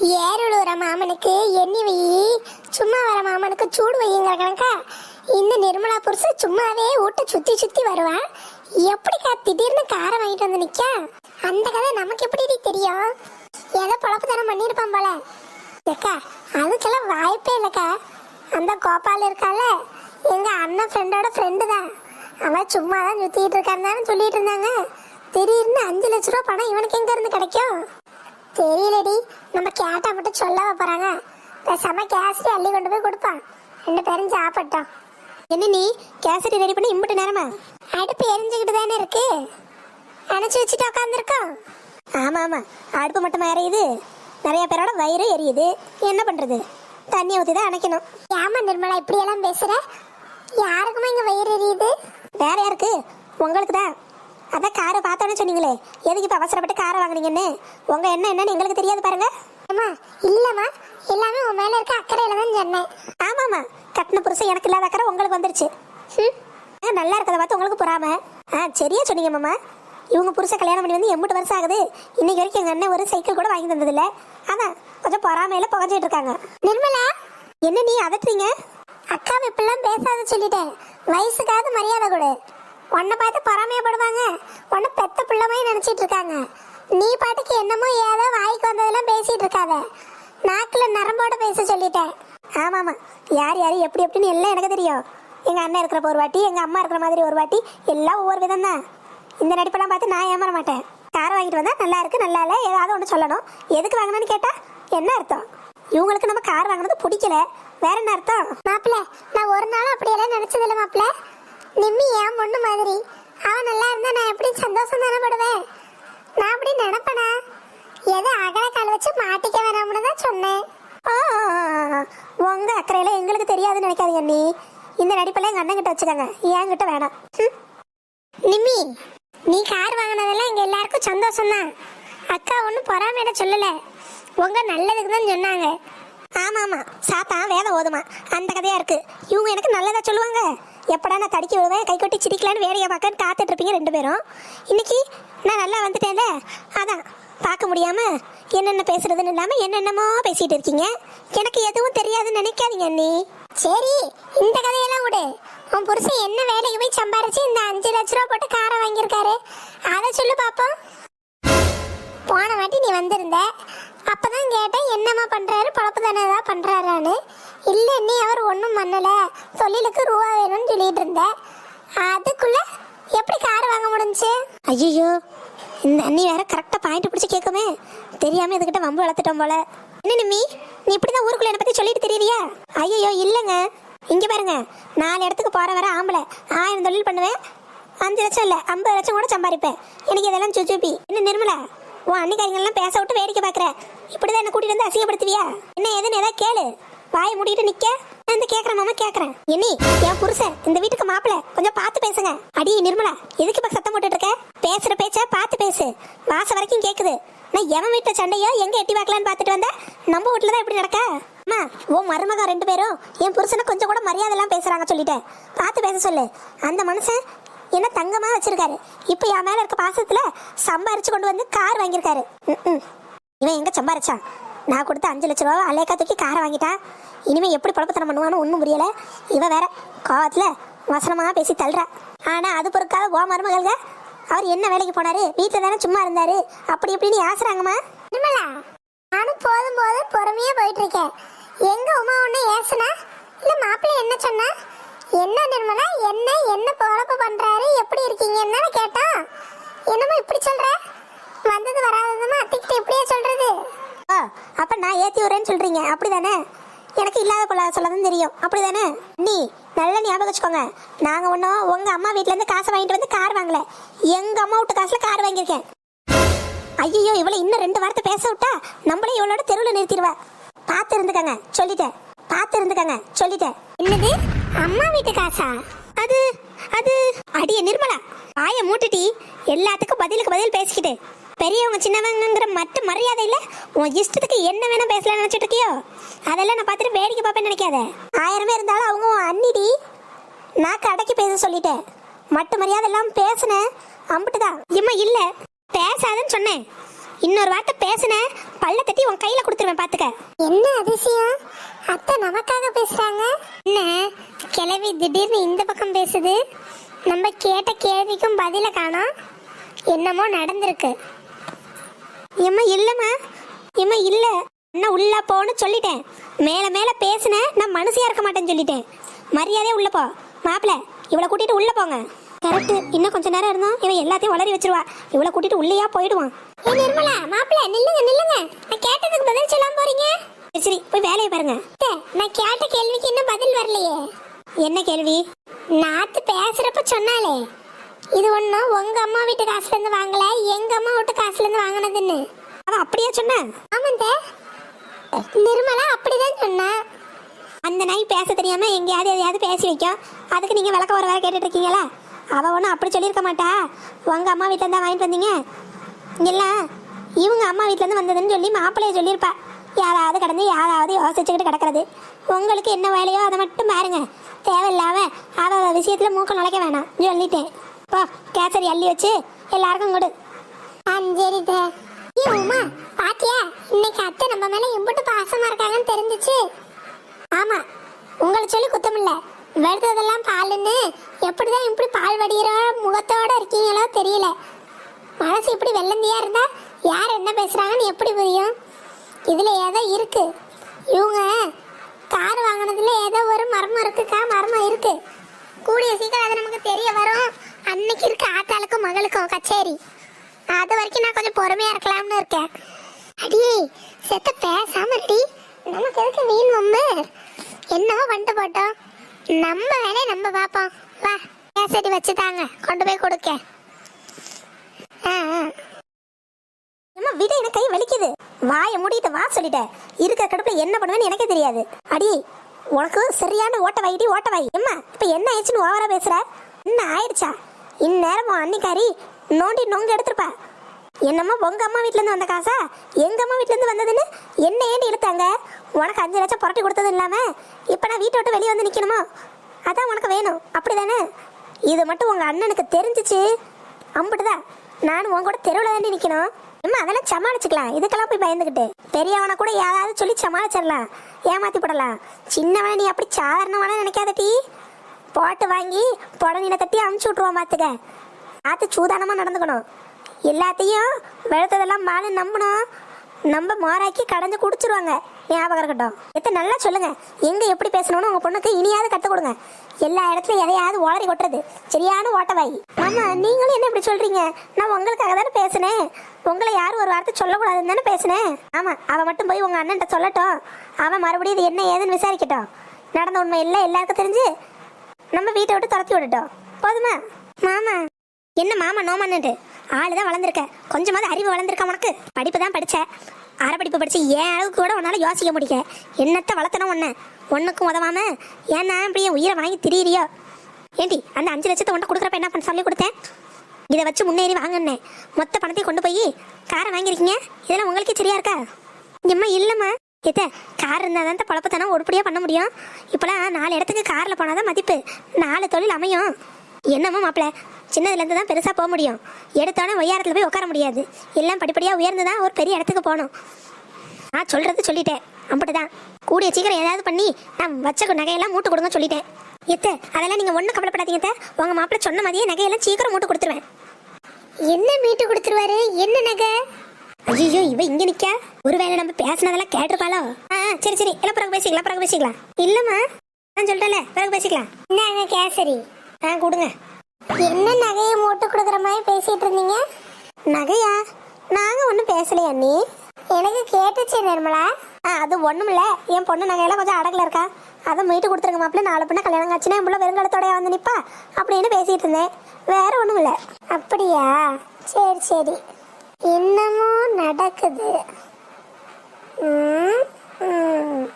ஏருள் மாமனுக்கு எண்ணி வை. சும்மா வர மாமனுக்கு சூடு வைங்கிற கணக்கா? இந்த நிர்மலா புருஷன் சும்மாவே வீட்டை சுத்தி சுத்தி வருவான் எப்படிக்கா திடீர்னு காரை வாங்கிட்டு வந்து நிக்க? அந்த கதை நமக்கு எப்படி தெரியும்? ஏதோ பொழப்பு தரம் பண்ணியிருப்பான் போல. ஏக்கா அதுக்கெல்லாம் வாய்ப்பே இல்லைக்கா. அந்த கோபால் இருக்கால எங்க அண்ணன் ஃப்ரெண்டோட ஃப்ரெண்டு தான். அவன் சும்மா தான் சுத்திட்டு இருக்கான்னு சொல்லிட்டு இருந்தாங்க. திடீர்னு அஞ்சு லட்ச ரூபா பணம் இவனுக்கு எங்க இருந்து கிடைக்கும்? தெரியலடி. நம்ம கேட்டா மட்டும் சொல்லவா போறாங்க. பேசாம கேசரி அள்ளி கொண்டு போய் கொடுப்பான் ரெண்டு பேரும் சாப்பிட்டோம். என்ன நீ? கேசரி ரெடி பண்ணி இம்புட்டு நேரமா? அடுப்பு எரிஞ்சுக்கிட்டு தானே இருக்கு. அணைச்சு வச்சுட்டு உட்காந்துருக்கோம் ஆமா ஆமா. அடுப்பு மட்டுமா எரியுது? நிறைய பேரோட வயிறு எரியுது. என்ன பண்றது? தண்ணி ஊற்றி தான் அணைக்கணும். ஏமா நிர்மலா இப்படி எல்லாம் பேசுற? யாருக்குமா இங்க வயிறு எரியுது? வேற யாருக்கு? உங்களுக்கு தான். அதான் காரை பார்த்தோன்னே சொன்னீங்களே. எதுக்கு இப்போ அவசரப்பட்டு காரை வாங்குனீங்கன்னு? உங்க என்ன என்னன்னு எங்களுக்கு தெரியாது பாருங்க. அம்மா இல்லம்மா. எல்லாமே உன் மேல இருக்க அக்கறையில தான் சொன்னேன். ஆமாம்மா. கட்டின புருஷன் எனக்கு இல்லாத அக்கறை உங்களுக்கு வந்துருச்சு. ம். ஆ, நல்லா இருக்கதை பார்த்து உங்களுக்கு பொறாம. ஆ சரியா சொன்னீங்க மாமா. இவங்க புருஷன் கல்யாணம் பண்ணி வந்து எம்பிட்டு வருஷம் ஆகுது. இன்னைக்கு வரைக்கும் எங்கள் அண்ணன் ஒரு சைக்கிள் கூட வாங்கி தந்ததில்ல. அதான் கொஞ்சம் பொறாமையில புகஞ்சிட்டு இருக்காங்க. நிர்மலா? என்ன நீ அதட்டுறீங்க? அக்காவை இப்படிலாம் பேசாத சொல்லிட்டேன். வயசுக்காவது மரியாதை கொடு. உன்னை பார்த்து பொறாமையப்படுவாங்க. உன்னை பெத்த பிள்ளைமாய் நினைச்சிட்டு இருக்காங்க. நீ பாட்டுக்கு என்னமோ ஏதோ வாய்க்கு வந்ததெல்லாம் பேசிட்டு இருக்காத. நாக்கில் நரம்போட பேச சொல்லிட்டேன். ஆமாம்மா யார் யார் எப்படி எப்படின்னு எல்லாம் எனக்கு தெரியும். எங்கள் அண்ணன் இருக்கிறப்ப ஒரு வாட்டி எங்கள் அம்மா இருக்கிற மாதிரி ஒரு வாட்டி எல்லாம் ஒவ்வொரு விதம் தான் இந்த நடிப்பெல்லாம் பார்த்து நான் ஏமாற மாட்டேன். காரை வாங்கிட்டு வந்தா நல்லா இருக்கு நல்லா இல்லை ஏதாவது ஒன்று சொல்லணும். எதுக்கு வாங்கினேன்னு கேட்டா என்ன அர்த்தம்? இவங்களுக்கு நம்ம கார் வாங்கினது பிடிக்கல. வேற என்ன அர்த்தம்? மாப்பிள்ள நான் ஒரு நாளும் அப்படியெல்லாம் நினைச்சதில்ல மாப்பிள்ள நிம்மி ஏன் பொண்ணு மாதிரி. அவன் நல்லா இருந்தா நான் எப்படி சந்தோஷம் தானே படுவேன். நான் அப்படி நினைப்பனா? எதை அகல கால் வச்சு மாட்டிக்க வேணாம்னு தான் சொன்னேன். ஆ, உங்க அக்கறையில எங்களுக்கு தெரியாதுன்னு நினைக்காதீங்க நீ இந்த நடிப்பெல்லாம் எங்க அண்ணன் கிட்ட வச்சுக்கோங்க. என்கிட்ட வேணாம். ம். நிம்மி நீ கார் வாங்கினதெல்லாம் எங்க எல்லாருக்கும் சந்தோஷம் தான். அக்கா ஒன்றும் பொறாமையிட சொல்லல. உங்க நல்லதுக்கு தான் சொன்னாங்க. ஆமா ஆமா சாப்பா வேதம் ஓதுமா. அந்த கதையா இருக்கு. இவங்க எனக்கு நல்லதா சொல்லுவாங்க. எப்படா நான் தடுக்கி விழுவேன்? கை கொட்டி சிரிக்கலான்னு வேலையை பார்க்கன்னு காத்துட்டு இருப்பீங்க ரெண்டு பேரும். இன்னைக்கு நான் நல்லா வந்துட்டேன்ல? அதான் பார்க்க முடியாமல் என்னென்ன பேசுறதுன்னு இல்லாமல் என்னென்னமோ பேசிகிட்டு இருக்கீங்க. எனக்கு எதுவும் தெரியாதுன்னு நினைக்காதீங்க அண்ணி. சரி இந்த கதையெல்லாம் விடு. உன் புருஷன் என்ன வேலைக்கு போய் சம்பாரிச்சு இந்த அஞ்சு லட்ச ரூபா போட்டு காரை வாங்கியிருக்காரு? அதை சொல்லு பார்ப்போம் போன வாட்டி நீ வந்திருந்த அப்பதான் கேட்டேன் என்னம்மா பண்றாரு? பொழப்பு தானே ஏதாவது பண்றாரான்னு. இல்ல நீ அவர் ஒன்றும் பண்ணல. தொழிலுக்கு ரூபா வேணும்னு சொல்லிட்டு இருந்த. அதுக்குள்ள எப்படி கார் வாங்க முடிஞ்சு? ஐயோ இந்த அண்ணி வேற கரெக்டா பாயிண்ட் பிடிச்சி கேட்குமே. தெரியாம இதுகிட்ட வம்பு வளர்த்துட்டோம் போல. என்ன நிம்மி? நீ இப்படிதான் ஊருக்குள்ள என்ன பத்தி சொல்லிட்டு தெரியலையா ஐயோ இல்லைங்க. இங்க பாருங்க நாலு இடத்துக்கு போற வர ஆம்பளை. ஆயிரம் தொழில் பண்ணுவேன் அஞ்சு லட்சம் இல்ல ஐம்பது லட்சம் கூட சம்பாதிப்பேன். எனக்கு இதெல்லாம் சுச்சுப்பி என்ன நிர்மலா? உன் அன்னிக்காரங்கெல்லாம் பேச விட்டு வேடிக்கை பார்க்குற. இப்படிதான் என்ன கூட்டிட்டு வந்து அசிங்கப்படுத்துவியா? என்ன ஏதுன்னு ஏதாவது கேளு. வாயை மூடிட்டு நிக்க. நான் இந்த கேக்குற மாமா கேக்குறேன். என்னி என் புருஷன் இந்த வீட்டுக்கு மாப்பிள கொஞ்சம் பார்த்து பேசுங்க. அடி நிர்மலா எதுக்கு இப்ப சத்தம் போட்டுட்டு இருக்க? பேசுற பேச்ச பார்த்து பேசு. வாச வரைக்கும் கேக்குது. நான் எவன் வீட்டு சண்டையோ எங்க எட்டி பார்க்கலான்னு பார்த்துட்டு வந்தேன் நம்ம வீட்டுல தான் எப்படி நடக்க? அம்மா உன் மருமக ரெண்டு பேரும் என் புருஷனை கொஞ்சம் கூட மரியாதை எல்லாம் பேசுறாங்க சொல்லிட்டேன். பார்த்து பேச சொல்லு. அந்த மனுஷன் என்ன தங்கமா வச்சிருக்காரு. இப்போ என் மேல இருக்க பாசத்துல சம்பாரிச்சு கொண்டு வந்து கார் வாங்கியிருக்காரு. இவன் எங்க சம்பாரிச்சான்? நான் கொடுத்த அஞ்சு லட்ச ரூபா அலேக்கா தூக்கி காரை வாங்கிட்டான். இனிமே எப்படி பழப்பத்தனம் பண்ணுவான்னு ஒன்றும் புரியல. இவ வேற கோவத்துல வசனமாக பேசி தள்ளுறா. ஆனால் அது பொறுக்காத ஓ மருமகள்க அவர் என்ன வேலைக்கு போனாரு? வீட்டில் தானே சும்மா இருந்தாரு. அப்படி இப்படின்னு ஏசுறாங்கம்மா நிர்மலா நானும் போதும் போதும் பொறுமையாக போயிட்டு இருக்கேன் எங்க உமா ஒன்று ஏசுனா? இல்லை மாப்பிள்ளை என்ன சொன்னா? என்ன நிர்மலா என்ன என்ன பொழப்பு பண்ற எப்படி இருக்கீங்கன்னு தானே கேட்டோம் என்னமா இப்படி சொல்ற? வந்தது வராததுமா? அத்திக்கிட்ட இப்படியே சொல்றது? ஓ அப்ப நான் ஏத்தி விடுறேன்னு சொல்றீங்க. அப்படிதானே? எனக்கு இல்லாத பொல்லாத சொல்லதான் தெரியும். அப்படிதானே? நீ நல்ல ஞாபகம் வச்சுக்கோங்க. நாங்க ஒன்றும் உங்க அம்மா வீட்ல இருந்து காசை வாங்கிட்டு வந்து கார் வாங்கல. எங்க அம்மா விட்டு காசுல கார் வாங்கியிருக்கேன். ஐயோ இவளை இன்னும் ரெண்டு வார்த்தை பேச விட்டா நம்மளே இவளோட தெருவில் நிறுத்திடுவா. பார்த்து இருந்துக்கங்க சொல்லிட்டேன். பார்த்து இருந்துக்கங்க சொல்லிட்டேன். என்னது? அம்மா வீட்டு காசா? அது அது அடிய நிர்மலா. வாயை மூட்டுட்டி எல்லாத்துக்கும் பதிலுக்கு பதில் பேசிக்கிட்டு. பெரியவங்க சின்னவங்கங்கிற மற்ற மரியாதை இல்ல? உன் இஷ்டத்துக்கு என்ன வேணா பேசலாம்னு நினைச்சிட்டு இருக்கியோ? அதெல்லாம் நான் பார்த்துட்டு வேடிக்கை பார்ப்பேன்னு நினைக்காத. ஆயிரமே இருந்தாலும் அவங்க உன் அண்ணிடி. நான் கடைக்கு பேச சொல்லிட்டேன். மட்டு மரியாதை எல்லாம் பேசினேன் அம்பிட்டுதான். இம்மா இல்ல. பேசாதன்னு சொன்னேன். இன்னொரு வார்த்தை பேசுன பல்ல தட்டி உன் கையில கொடுத்துருவேன் பாத்துக்க. என்ன அதிசயம்? அத்தை நமக்காக பேசுறாங்க. என்ன? கிளவி திடீர்னு இந்த பக்கம் பேசுது. நம்ம கேட்ட கேள்விக்கும் பதில காணோம் என்னமோ நடந்திருக்கு. ஏம்மா இல்லைம்மா. ஏம்மா இல்லை. அண்ணா உள்ள போன்னு சொல்லிட்டேன். மேல மேல பேசினேன் நான் மனசியா இருக்க மாட்டேன்னு சொல்லிட்டேன். மரியாதையே உள்ள போ. மாப்பிள்ள இவளை கூட்டிட்டு உள்ள போங்க. கரெக்ட். இன்னும் கொஞ்ச நேரம் இருந்தோம் இவன் எல்லாத்தையும் வளரி வச்சிருவா. இவளை கூட்டிட்டு உள்ளேயா போயிடுவான். ஏ நிர்மலா மாப்பிள்ள நில்லுங்க நில்லுங்க. நான் கேட்டதுக்கு பதில் சொல்லாம போறீங்க? சரி போய் வேலையை பாருங்க. நான் கேட்ட கேள்விக்கு இன்னும் பதில் வரலையே. என்ன கேள்வி? நாத்து பேசுறப்ப சொன்னாலே இது ஒண்ணும் உங்க அம்மா வீட்டு காசுல இருந்து வாங்கல எங்க அம்மா வீட்டு காசுல இருந்து வாங்கினதுன்னு. அவ அப்படியே சொன்ன? ஆமாந்த. நிர்மலா அப்படிதான் சொன்னா. அந்த நாய் பேச தெரியாம எங்கேயாவது எதையாவது பேசி வைக்கும் அதுக்கு நீங்க விளக்க வர வேற கேட்டுட்டு இருக்கீங்களா அவ ஒன்றும் அப்படி சொல்லியிருக்க மாட்டா. உங்க அம்மா வீட்டில் இருந்தா வாங்கிட்டு வந்தீங்க? இல்ல இவங்க அம்மா வீட்ல இருந்து வந்ததுன்னு சொல்லி மாப்பிள்ளைய சொல்லியிருப்பா. யாராவது கடந்து யாராவது யோசிச்சுக்கிட்டு கிடக்கிறது. உங்களுக்கு என்ன வேலையோ அதை மட்டும் பாருங்க. தேவையில்லாம அவ விஷயத்துல மூக்க நுழைக்க வேணாம். சொல்லிட்டேன். போ கேசரி அள்ளி வச்சு எல்லாருக்கும் கொடு. அஞ்சரித ஏ உமா பாத்தியா? இன்னைக்கு அத்தை நம்ம மேல எம்பிட்டு பாசமா இருக்காங்கன்னு தெரிஞ்சுச்சு. ஆமா உங்களை சொல்லி குத்தமில்ல வெறுத்ததெல்லாம் பாலுன்னு எப்படிதான் இப்படி பால் வடிகிற முகத்தோட இருக்கீங்களோ தெரியல. மனசு இப்படி வெள்ளந்தியா இருந்தா யார் என்ன பேசுறாங்கன்னு எப்படி புரியும்? இதில் ஏதோ இருக்கு. இவங்க கார் வாங்கினதுல ஏதோ ஒரு மர்மம் இருக்குக்கா மர்மம் இருக்கு. கூடிய சீக்கிரம் அது நமக்கு தெரிய வரும். அன்னைக்கு இருக்க ஆத்தாளுக்கும் மகளுக்கும் கச்சேரி. அது வரைக்கும் நான் கொஞ்சம் பொறுமையா இருக்கலாம்னு இருக்கேன். அடியே செத்த பேசாம இருடி. நமக்கு எதுக்கு வீண் வம்பு? என்னவோ பண்ணிட்டு போட்டோம். நம்ம வேலையை நம்ம பார்ப்போம். வா கேசரி வச்சு தாங்க கொண்டு போய் கொடுக்க ஆ ஆ அம்மா விட எனக்கு கை வலிக்குது வாயை மூடிட்டு வா சொல்லிட்டேன். இருக்கிற கடுப்புல என்ன பண்ணுவேன்னு எனக்கே தெரியாது. அடி உனக்கு சரியான ஓட்ட வாயிடி ஓட்ட வாய் அம்மா இப்ப என்ன ஆயிடுச்சுன்னு ஓவரா பேசுற? என்ன ஆயிடுச்சா? இந்நேரம் அன்னிக்காரி நோண்டி நொங்க எடுத்திருப்பா. என்னம்மா உங்க அம்மா வீட்ல இருந்து வந்த காசா? எங்க அம்மா வீட்ல இருந்து வந்ததுன்னு என்ன ஏண்டி எடுத்தாங்க? உனக்கு அஞ்சு லட்சம் புரட்டி கொடுத்தது இல்லாம இப்ப நான் வீட்டை விட்டு வெளியே வந்து நிக்கணுமா? அதான் உனக்கு வேணும். அப்படிதானே? இது மட்டும் உங்க அண்ணனுக்கு தெரிஞ்சிச்சு. அம்பிட்டுதான் நானும் உன் கூட தெருவில் தாண்டி நிற்கணும் அம்மா அதெல்லாம் சமாளிச்சுக்கலாம். இதுக்கெல்லாம் போய் பயந்துக்கிட்டு பெரியவனை கூட யாராவது சொல்லி சமாளிச்சிடலாம். ஏமாத்தி போடலாம். சின்னவனை நீ அப்படி சாதாரணமான நினைக்காதட்டி போட்டு வாங்கி புடனில தட்டி அமுச்சு விட்ருவோம் பார்த்துக்க பார்த்து சூதானமா நடந்துக்கணும். எல்லாத்தையும் வெளுத்ததெல்லாம் மாலை நம்பணும். நம்ம மோராக்கி கடைஞ்சு குடிச்சிருவாங்க. ஞாபகம் இருக்கட்டும் எத்த நல்லா சொல்லுங்க. எங்க எப்படி பேசணும்னு உங்க பொண்ணுக்கு இனியாவது கற்றுக் கொடுங்க எல்லா இடத்துலயும் எதையாவது ஓளறி கொட்டுறது. சரியான ஓட்டவாய். ஆமா நீங்களும் என்ன இப்படி சொல்றீங்க? நான் உங்களுக்காக தானே பேசினேன். உங்களை யாரும் ஒரு வார்த்தை சொல்லக்கூடாதுன்னு தானே பேசினேன். ஆமா அவன் மட்டும் போய் உங்க அண்ணன்ட்ட சொல்லட்டும். அவன் மறுபடியும் இது என்ன ஏதுன்னு விசாரிக்கட்டும். நடந்த உண்மை எல்லாம் எல்லாருக்கும் தெரிஞ்சு நம்ம வீட்டை விட்டு துரத்தி விட்டுட்டோம். போதுமா? மாமா. என்ன மாமா நோமான்னுட்டு? ஆளு தான் வளர்ந்துருக்க. கொஞ்சமாவது அறிவு வளர்ந்துருக்க உனக்கு? படிப்பு தான் படிச்ச. அரை படிப்பு படிச்சு ஏன் அளவுக்கு கூட உன்னால யோசிக்க முடியல. என்னத்த வளர்த்தணும் ஒன்று ஒன்றுக்கும் உதவாம ஏன்னா இப்படி உயிரை வாங்கி திரியிறியோ? ஏண்டி அந்த அஞ்சு லட்சத்தை உன்ட்ட கொடுக்குறப்ப என்ன பண்ண சொல்லி கொடுத்தேன்? இதை வச்சு முன்னேறி வாங்கினேன். மொத்த பணத்தையும் கொண்டு போய் காரை வாங்கியிருக்கீங்க? இதெல்லாம் உங்களுக்கே சரியா இருக்கா? இம்மா இல்லைம்மா. எத்த கார் இருந்தால் தான் பழப்பத்தானா உருப்படியாக பண்ண முடியும். இப்போலாம் நாலு இடத்துக்கு காரில் போனால் தான் மதிப்பு. நாலு தொழில் அமையும். என்னம்மா மாப்பிள்ள சின்னதுலேருந்து தான் பெருசாக போக முடியும். எடுத்தோடனே ஒய்யாரத்தில் போய் உட்கார முடியாது. எல்லாம் படிப்படியாக உயர்ந்து தான் ஒரு பெரிய இடத்துக்கு போகணும். நான் சொல்கிறது சொல்லிட்டேன். அப்படிதான். கூடிய சீக்கிரம் ஏதாவது பண்ணி நான் வச்ச நகையெல்லாம் மூட்டு கொடுங்க சொல்லிட்டேன். எத்த அதெல்லாம் நீங்கள் ஒன்றும் கவலைப்படாதீங்க அத்தை. உங்க மாப்பிள்ளை சொன்ன மாதிரியே நகையெல்லாம் சீக்கிரம் மூட்டு கொடுத்துருவேன். என்ன மீட்டு கொடுத்துருவாரு? என்ன நகை? ஐயோ இவ இங்க நிக்கா? ஒருவேளை நம்ம பேசினதெல்லாம் கேட்டிருப்பாளோ? ஆ சரி சரி. எல்லாம் பிறகு பேசிக்கலாம் பிறகு பேசிக்கலாம். இல்லம்மா. நான் சொல்லிட்டேன்ல பிறகு பேசிக்கலாம். இந்தாங்க கேசரி. ஆ கொடுங்க. என்ன நகையை மூட்டு கொடுக்குற மாதிரி பேசிட்டு இருந்தீங்க? நகையா? நாங்க ஒன்றும் பேசலையா நீ? எனக்கு கேட்டுச்சு நிர்மலா. ஆ அது ஒண்ணுமில்ல என் பொண்ணு நகையெல்லாம் கொஞ்சம் அடகுல இருக்கா. அதை மீட்டு கொடுத்துருங்க மாப்பிள்ள. நாலு பொண்ணு கல்யாணம் ஆச்சுன்னா என் பிள்ளை வெறுங்காலத்தோடய வந்து நிப்பா. அப்படின்னு பேசிட்டு இருந்தேன். வேற ஒண்ணும் இல்ல. அப்படியா? சரி சரி. என்னமோ நடக்குது. ம், ம்.